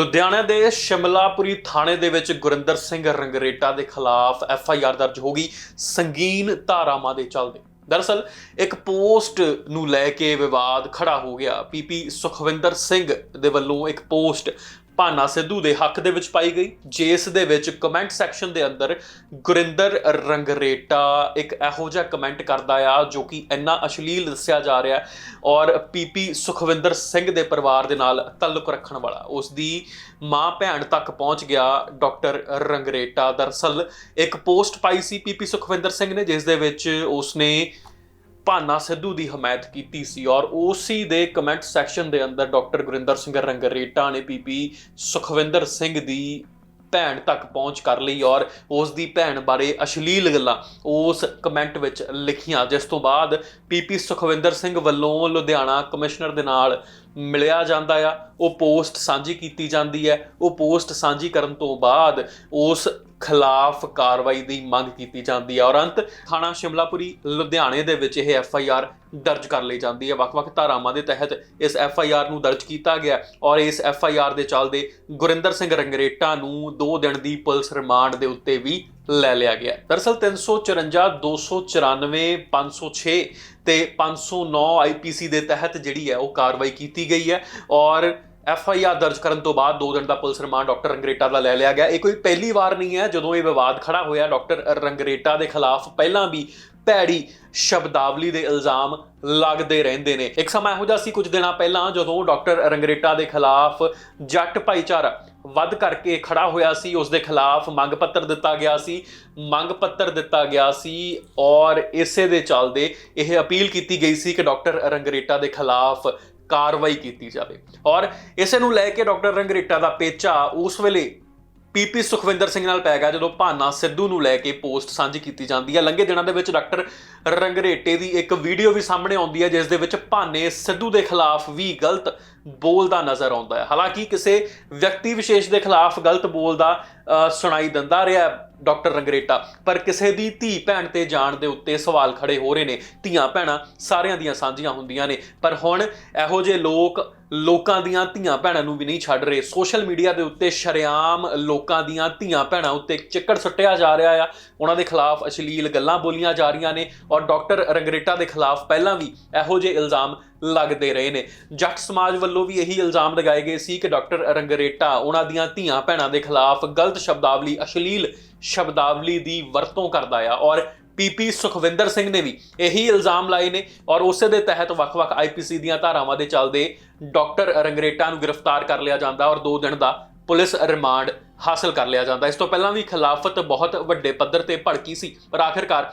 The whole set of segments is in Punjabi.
ਲੁਧਿਆਣਾ ਦੇ ਸ਼ਿਮਲਾਪੁਰੀ ਥਾਣੇ ਦੇ ਵਿੱਚ ਗੁਰਿੰਦਰ ਸਿੰਘ ਰੰਗਰੇਟਾ ਦੇ ਖਿਲਾਫ ਐਫ ਆਈ ਆਰ ਦਰਜ ਹੋ ਗਈ। ਸੰਗੀਨ ਧਾਰਾਵਾਂ ਦੇ ਚੱਲਦੇ। ਦਰਅਸਲ, ਇੱਕ ਪੋਸਟ ਨੂੰ ਲੈ ਕੇ ਵਿਵਾਦ ਖੜਾ ਹੋ ਗਿਆ। ਪੀਪੀ ਸੁਖਵਿੰਦਰ ਸਿੰਘ ਦੇ ਵੱਲੋਂ ਇੱਕ ਪੋਸਟ ਭਾਨਾ ਸਿੱਧੂ ਦੇ ਹੱਕ ਦੇ ਵਿੱਚ ਪਾਈ ਗਈ। ਜਿਸ ਦੇ ਵਿੱਚ ਕਮੈਂਟ ਸੈਕਸ਼ਨ ਦੇ ਅੰਦਰ ਗੁਰਿੰਦਰ ਰੰਗਰੇਟਾ ਇੱਕ ਇਹੋ ਜਿਹਾ ਕਮੈਂਟ ਕਰਦਾ ਆ, ਜੋ ਕਿ ਇੰਨਾ ਅਸ਼ਲੀਲ ਦੱਸਿਆ ਜਾ ਰਿਹਾ ਹੈ ਔਰ ਪੀਪੀ ਸੁਖਵਿੰਦਰ ਸਿੰਘ ਦੇ ਪਰਿਵਾਰ ਦੇ ਨਾਲ ਤਾਲੁਕ ਰੱਖਣ ਵਾਲਾ। ਉਸ ਦੀ ਮਾਂ ਭੈਣ ਤੱਕ ਪਹੁੰਚ ਗਿਆ ਡਾਕਟਰ ਰੰਗਰੇਟਾ। ਦਰਅਸਲ ਇੱਕ ਪੋਸਟ ਪਾਈ ਸੀ ਪੀਪੀ ਸੁਖਵਿੰਦਰ ਸਿੰਘ ਨੇ, ਜਿਸ ਦੇ ਵਿੱਚ ਉਸਨੇ ਭਾਨਾ ਸਿੱਧੂ ਦੀ ਹਮਾਇਤ ਕੀਤੀ ਸੀ ਔਰ ਉਸੀ ਦੇ ਕਮੈਂਟ ਸੈਕਸ਼ਨ ਦੇ ਅੰਦਰ ਡਾਕਟਰ ਗੁਰਿੰਦਰ ਸਿੰਘ ਰੰਗਰੇਟਾ ਨੇ ਪੀਪੀ ਸੁਖਵਿੰਦਰ ਸਿੰਘ ਦੀ ਭੈਣ ਤੱਕ ਪਹੁੰਚ ਕਰ ਲਈ ਔਰ ਉਸ ਦੀ ਭੈਣ ਬਾਰੇ ਅਸ਼ਲੀਲ ਗੱਲਾਂ ਉਸ ਕਮੈਂਟ ਵਿੱਚ ਲਿਖੀਆਂ, ਜਿਸ ਤੋਂ ਬਾਅਦ ਪੀਪੀ ਸੁਖਵਿੰਦਰ ਸਿੰਘ ਵੱਲੋਂ ਲੁਧਿਆਣਾ ਕਮਿਸ਼ਨਰ ਦੇ ਨਾਲ ਮਿਲਿਆ ਜਾਂਦਾ ਆ, ਉਹ ਪੋਸਟ ਸਾਂਝੀ ਕੀਤੀ ਜਾਂਦੀ ਹੈ, ਉਹ ਪੋਸਟ ਸਾਂਝੀ ਕਰਨ ਤੋਂ ਬਾਅਦ ਉਸ ਖਿਲਾਫ ਕਾਰਵਾਈ ਦੀ ਮੰਗ ਕੀਤੀ ਜਾਂਦੀ ਹੈ ਔਰ ਅੰਤ ਥਾਣਾ ਸ਼ਿਮਲਾਪੁਰੀ, ਲੁਧਿਆਣੇ ਦੇ ਵਿੱਚ ਇਹ ਐਫ ਆਈ ਆਰ ਦਰਜ ਕਰ ਲਈ ਜਾਂਦੀ ਹੈ। ਵੱਖ-ਵੱਖ ਧਾਰਾਵਾਂ ਦੇ ਤਹਿਤ ਇਸ ਐਫ ਆਈ ਆਰ ਨੂੰ ਦਰਜ ਕੀਤਾ ਗਿਆ ਔਰ ਇਸ ਐਫ ਆਈ ਆਰ ਦੇ ਚੱਲਦੇ ਗੁਰਿੰਦਰ ਸਿੰਘ ਰੰਗਰੇਟਾ ਨੂੰ 2 ਦਿਨ ਦੀ ਪੁਲਿਸ ਰਿਮਾਂਡ ਦੇ ਉੱਤੇ ਵੀ ਲੈ ਲਿਆ ਗਿਆ। ਦਰਅਸਲ 354 294 506 ਤੇ 509 ਆਈਪੀਸੀ ਦੇ ਤਹਿਤ ਜਿਹੜੀ ਹੈ ਉਹ ਕਾਰਵਾਈ ਕੀਤੀ ਗਈ ਹੈ ਔਰ ਐਫ ਆਈ ਆਰ ਦਰਜ ਕਰਨ ਤੋਂ ਬਾਅਦ 2 ਦਿਨ ਦਾ ਪੁਲਿਸ ਰਿਮਾਂਡ ਡਾਕਟਰ ਰੰਗਰੇਟਾ ਦਾ ਲੈ ਲਿਆ ਗਿਆ। ਇਹ ਕੋਈ ਪਹਿਲੀ ਵਾਰ ਨਹੀਂ ਹੈ। ਜਦੋਂ ਇਹ ਵਿਵਾਦ ਖੜਾ ਹੋਇਆ, ਡਾਕਟਰ ਰੰਗਰੇਟਾ ਦੇ ਖਿਲਾਫ ਪਹਿਲਾਂ ਵੀ ਭੈੜੀ ਸ਼ਬਦਾਵਲੀ ਦੇ ਇਲਜ਼ਾਮ ਲੱਗਦੇ ਰਹਿੰਦੇ ਨੇ। ਇੱਕ ਸਮਾਂ ਇਹੋ ਜਿਹਾ ਸੀ ਕੁਝ ਦਿਨਾਂ ਪਹਿਲਾਂ ਜਦੋਂ ਡਾਕਟਰ ਰੰਗਰੇਟਾ ਦੇ ਖਿਲਾਫ ਜੱਟ ਭਾਈਚਾਰਾ ਵੱਧ ਕਰਕੇ ਖੜਾ ਹੋਇਆ ਸੀ। ਉਸ ਦੇ ਖਿਲਾਫ ਮੰਗ ਪੱਤਰ ਦਿੱਤਾ ਗਿਆ ਸੀ। ਮੰਗ ਪੱਤਰ ਦਿੱਤਾ ਗਿਆ ਸੀ ਔਰ ਇਸੇ ਦੇ ਚੱਲਦੇ ਇਹ ਅਪੀਲ ਕੀਤੀ ਗਈ ਸੀ ਕਿ ਡਾਕਟਰ ਰੰਗਰੇਟਾ ਦੇ ਖਿਲਾਫ ਕਾਰਵਾਈ ਕੀਤੀ ਜਾਵੇ। ਔਰ ਇਸੇ ਨੂੰ ਲੈ ਕੇ ਡਾਕਟਰ ਰੰਗਰੇਟਾ ਦਾ ਪੇਚਾ ਉਸ ਵੇਲੇ ਪੀਪੀ ਸੁਖਵਿੰਦਰ ਸਿੰਘ ਨਾਲ ਪੈ ਗਿਆ ਜਦੋਂ ਭਾਨਾ ਸਿੱਧੂ ਨੂੰ ਲੈ ਕੇ ਪੋਸਟ ਸਾਂਝੀ ਕੀਤੀ ਜਾਂਦੀ ਹੈ। ਲੰਘੇ ਦਿਨਾਂ ਦੇ ਵਿੱਚ ਡਾਕਟਰ ਰੰਗਰੇਟੇ ਦੀ ਇੱਕ ਵੀਡੀਓ ਵੀ ਸਾਹਮਣੇ ਆਉਂਦੀ ਹੈ, ਜਿਸ ਦੇ ਵਿੱਚ ਭਾਨੇ ਸਿੱਧੂ ਦੇ ਖਿਲਾਫ ਵੀ ਗਲਤ ਬੋਲਦਾ ਨਜ਼ਰ ਆਉਂਦਾ ਹੈ। ਹਾਲਾਂਕਿ ਕਿਸੇ ਵਿਅਕਤੀ ਵਿਸ਼ੇਸ਼ ਦੇ ਖਿਲਾਫ ਗਲਤ ਬੋਲਦਾ ਸੁਣਾਈ ਦਿੰਦਾ ਰਿਹਾ ਡਾਕਟਰ ਰੰਗਰੇਟਾ। ਪਰ ਕਿਸੇ ਦੀ ਧੀ ਭੈਣ ਤੇ ਜਾਣ ਦੇ ਉੱਤੇ ਸਵਾਲ ਖੜੇ ਹੋ ਰਹੇ ਨੇ। ਧੀਆਂ ਭੈਣਾਂ ਸਾਰਿਆਂ ਦੀਆਂ ਸਾਂਝੀਆਂ ਹੁੰਦੀਆਂ ਨੇ। ਪਰ ਹੁਣ ਇਹੋ ਜਿਹੇ ਲੋਕ ਲੋਕਾਂ ਦੀਆਂ ਧੀਆਂ ਭੈਣਾਂ ਨੂੰ ਵੀ ਨਹੀਂ ਛੱਡ ਰਹੇ। ਸੋਸ਼ਲ ਮੀਡੀਆ ਦੇ ਉੱਤੇ ਸ਼ਰੇਆਮ ਲੋਕਾਂ ਦੀਆਂ ਧੀਆਂ ਭੈਣਾਂ ਉੱਤੇ ਚਿੱਕੜ ਸੁੱਟਿਆ ਜਾ ਰਿਹਾ ਆ। ਉਹਨਾਂ ਦੇ ਖਿਲਾਫ ਅਸ਼ਲੀਲ ਗੱਲਾਂ ਬੋਲੀਆਂ ਜਾ ਰਹੀਆਂ ਨੇ ਔਰ ਡਾਕਟਰ ਰੰਗਰੇਟਾ ਦੇ ਖਿਲਾਫ ਪਹਿਲਾਂ ਵੀ ਇਹੋ ਜਿਹੇ ਇਲਜ਼ਾਮ ਲੱਗਦੇ ਰਹੇ ਨੇ। ਜੱਟ ਸਮਾਜ ਵੱਲੋਂ ਵੀ ਇਹੀ ਇਲਜ਼ਾਮ ਲਗਾਏ ਗਏ ਸੀ ਕਿ ਡਾਕਟਰ ਰੰਗਰੇਟਾ ਉਹਨਾਂ ਦੀਆਂ ਧੀਆਂ ਭੈਣਾਂ ਦੇ ਖਿਲਾਫ ਗਲਤ ਸ਼ਬਦਾਵਲੀ, ਅਸ਼ਲੀਲ ਸ਼ਬਦਾਵਲੀ ਦੀ ਵਰਤੋਂ ਕਰਦਾ ਆ। ਔਰ ਪੀਪੀ ਸੁਖਵਿੰਦਰ ਸਿੰਘ ਨੇ ਵੀ ਇਹੀ ਇਲਜ਼ਾਮ ਲਾਏ ਨੇ। ਔਰ ਉਸੇ ਦੇ ਤਹਿਤ ਵੱਖ-ਵੱਖ ਆਈਪੀਸੀ ਦੀਆਂ ਧਾਰਾਵਾਂ ਦੇ ਚੱਲਦੇ ਡਾਕਟਰ ਰੰਗਰੇਟਾ ਨੂੰ ਗ੍ਰਿਫਤਾਰ ਕਰ ਲਿਆ ਜਾਂਦਾ ਔਰ 2 ਦਿਨ ਦਾ ਪੁਲਿਸ ਰਿਮਾਂਡ ਹਾਸਲ ਕਰ ਲਿਆ ਜਾਂਦਾ। ਇਸ ਤੋਂ ਪਹਿਲਾਂ ਵੀ ਖਿਲਾਫਤ ਬਹੁਤ ਵੱਡੇ ਪੱਧਰ ਤੇ ਭੜਕੀ ਸੀ। ਪਰ ਆਖਿਰਕਾਰ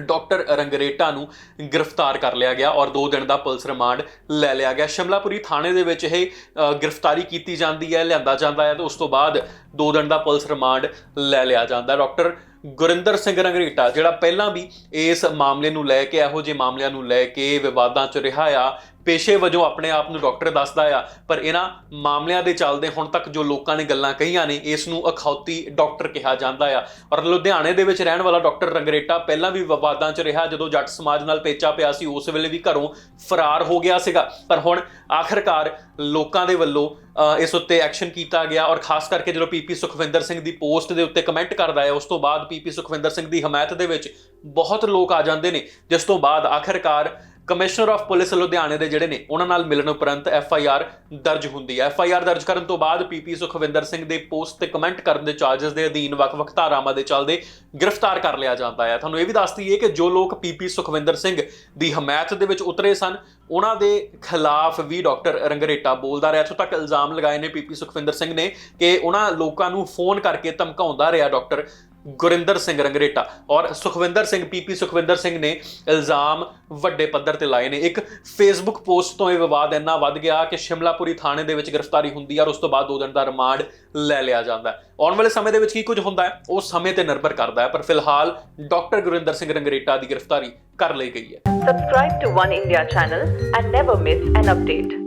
ਡਾਕਟਰ ਰੰਗਰੇਟਾ ਨੂੰ ਗ੍ਰਿਫਤਾਰ ਕਰ ਲਿਆ ਗਿਆ ਔਰ 2 ਦਿਨ ਦਾ ਪੁਲਿਸ ਰਿਮਾਂਡ ਲੈ ਲਿਆ ਗਿਆ ਸ਼ਿਮਲਾਪੁਰੀ ਥਾਣੇ ਦੇ ਵਿੱਚ ਇਹ ਗ੍ਰਿਫਤਾਰੀ ਕੀਤੀ ਜਾਂਦੀ ਹੈ, ਲਿਆਂਦਾ ਜਾਂਦਾ ਹੈ ਤੇ ਉਸ ਤੋਂ ਬਾਅਦ 2 ਦਿਨ ਦਾ ਪੁਲਿਸ ਰਿਮਾਂਡ ਲੈ ਲਿਆ ਜਾਂਦਾ ਹੈ। ਡਾਕਟਰ ਗੁਰਿੰਦਰ ਸਿੰਘ ਰੰਗਰੇਟਾ, ਜਿਹੜਾ ਪਹਿਲਾਂ ਵੀ ਇਸ ਮਾਮਲੇ ਨੂੰ ਲੈ ਕੇ, ਇਹੋ ਜਿਹੇ ਮਾਮਲਿਆਂ ਨੂੰ ਲੈ ਕੇ ਵਿਵਾਦਾਂ 'ਚ ਰਿਹਾ ਆ, ਪੇਸ਼ੇ ਵਜੋਂ ਆਪਣੇ ਆਪ ਨੂੰ ਡਾਕਟਰ ਦੱਸਦਾ ਆ, ਪਰ ਇਹਨਾਂ ਮਾਮਲਿਆਂ ਦੇ ਚੱਲਦੇ ਹੁਣ ਤੱਕ ਜੋ ਲੋਕਾਂ ਨੇ ਗੱਲਾਂ ਕਹੀਆਂ ਨੇ, ਇਸ ਨੂੰ ਅਖੌਤੀ ਡਾਕਟਰ ਕਿਹਾ ਜਾਂਦਾ ਆ। ਔਰ ਲੁਧਿਆਣੇ ਦੇ ਵਿੱਚ ਰਹਿਣ ਵਾਲਾ ਡਾਕਟਰ ਰੰਗਰੇਟਾ ਪਹਿਲਾਂ ਵੀ ਵਿਵਾਦਾਂ 'ਚ ਰਿਹਾ, ਜਦੋਂ ਜੱਟ ਸਮਾਜ ਨਾਲ ਪੇਚਾ ਪਿਆ ਸੀ, ਉਸ ਵੇਲੇ ਵੀ ਘਰੋਂ ਫਰਾਰ ਹੋ ਗਿਆ ਸੀਗਾ। ਪਰ ਹੁਣ ਆਖਰਕਾਰ ਲੋਕਾਂ ਦੇ ਵੱਲੋਂ ਇਸ ਉੱਤੇ ਐਕਸ਼ਨ ਕੀਤਾ ਗਿਆ ਔਰ ਖਾਸ ਕਰਕੇ ਜਦੋਂ ਪੀਪੀ ਸੁਖਵਿੰਦਰ ਸਿੰਘ ਦੀ ਪੋਸਟ ਦੇ ਉੱਤੇ ਕਮੈਂਟ ਕਰਦਾ ਹੈ, ਉਸ ਤੋਂ ਬਾਅਦ ਪੀਪੀ ਸੁਖਵਿੰਦਰ ਸਿੰਘ ਦੀ ਹਮਾਇਤ ਦੇ ਵਿੱਚ ਬਹੁਤ ਲੋਕ ਆ ਜਾਂਦੇ ਨੇ, ਜਿਸ ਤੋਂ ਬਾਅਦ ਆਖਰਕਾਰ ਕਮਿਸ਼ਨਰ ਆਫ ਪੁਲਿਸ ਲੁਧਿਆਣੇ ਦੇ ਜਿਹੜੇ ਨੇ, ਉਹਨਾਂ ਨਾਲ ਮਿਲਣ ਉਪਰੰਤ ਐਫ ਆਈ ਆਰ ਦਰਜ ਹੁੰਦੀ ਹੈ। ਐਫ ਆਈ ਆਰ ਦਰਜ ਕਰਨ ਤੋਂ ਬਾਅਦ ਪੀਪੀ ਸੁਖਵਿੰਦਰ ਸਿੰਘ ਦੇ ਪੋਸਟ ਤੇ ਕਮੈਂਟ ਕਰਨ ਦੇ ਚਾਰजेस ਦੇ ਅਧੀਨ ਵੱਖ-ਵੱਖ ਧਾਰਾਵਾਂ ਦੇ ਚੱਲਦੇ ਗ੍ਰਿਫਤਾਰ ਕਰ ਲਿਆ ਜਾਂਦਾ ਹੈ। ਤੁਹਾਨੂੰ ਇਹ ਵੀ ਦੱਸ ਦਈਏ ਕਿ ਜੋ ਲੋਕ ਪੀਪੀ ਸੁਖਵਿੰਦਰ ਸਿੰਘ ਦੀ ਹਮਾਇਤ ਦੇ ਵਿੱਚ ਉਤਰੇ ਸਨ, ਉਹਨਾਂ ਦੇ ਖਿਲਾਫ ਵੀ ਡਾਕਟਰ ਰੰਗਰੇਟਾ ਬੋਲਦਾ ਰਿਹਾ। ਇੱਥੋਂ ਤੱਕ ਇਲਜ਼ਾਮ ਲਗਾਏ ਨੇ ਪੀਪੀ ਸੁਖਵਿੰਦਰ ਸਿੰਘ ਨੇ ਕਿ ਉਹਨਾਂ ਲੋਕਾਂ ਨੂੰ ਫੋਨ ਕਰਕੇ ਧਮਕਾਉਂਦਾ ਰਿਹਾ ਡਾਕਟਰ ਗੁਰਿੰਦਰ ਸਿੰਘ ਰੰਗਰੇਟਾ ਔਰ ਸੁਖਵਿੰਦਰ ਸਿੰਘ ਪੀਪੀ ਸੁਖਵਿੰਦਰ ਸਿੰਘ ਨੇ ਇਲਜ਼ਾਮ ਵੱਡੇ ਪੱਧਰ ਤੇ ਲਾਏ ਨੇ। ਇੱਕ ਫੇਸਬੁੱਕ ਪੋਸਟ ਤੋਂ ਇਹ ਵਿਵਾਦ ਇੰਨਾ ਵੱਧ ਗਿਆ ਕਿ ਸ਼ਿਮਲਾਪੁਰੀ ਥਾਣੇ ਦੇ ਵਿੱਚ ਗ੍ਰਿਫਤਾਰੀ ਹੁੰਦੀ ਹੈ ਔਰ ਉਸ ਤੋਂ ਬਾਅਦ ਦੋ ਦਿਨ ਦਾ ਰਿਮਾਂਡ ਲੈ ਲਿਆ ਜਾਂਦਾ ਆਉਣ ਵਾਲੇ ਸਮੇਂ ਦੇ ਵਿੱਚ ਕੀ ਕੁਝ ਹੁੰਦਾ ਹੈ? ਉਹ ਸਮੇਂ ਤੇ ਨਿਰਭਰ ਕਰਦਾ ਹੈ, ਪਰ ਫਿਲਹਾਲ ਡਾਕਟਰ ਗੁਰਿੰਦਰ ਸਿੰਘ ਰੰਗਰੇਟਾ ਦੀ ਗ੍ਰਿਫਤਾਰੀ ਕਰ ਲਈ ਗਈ ਹੈ। Subscribe to One India channel and never miss an update.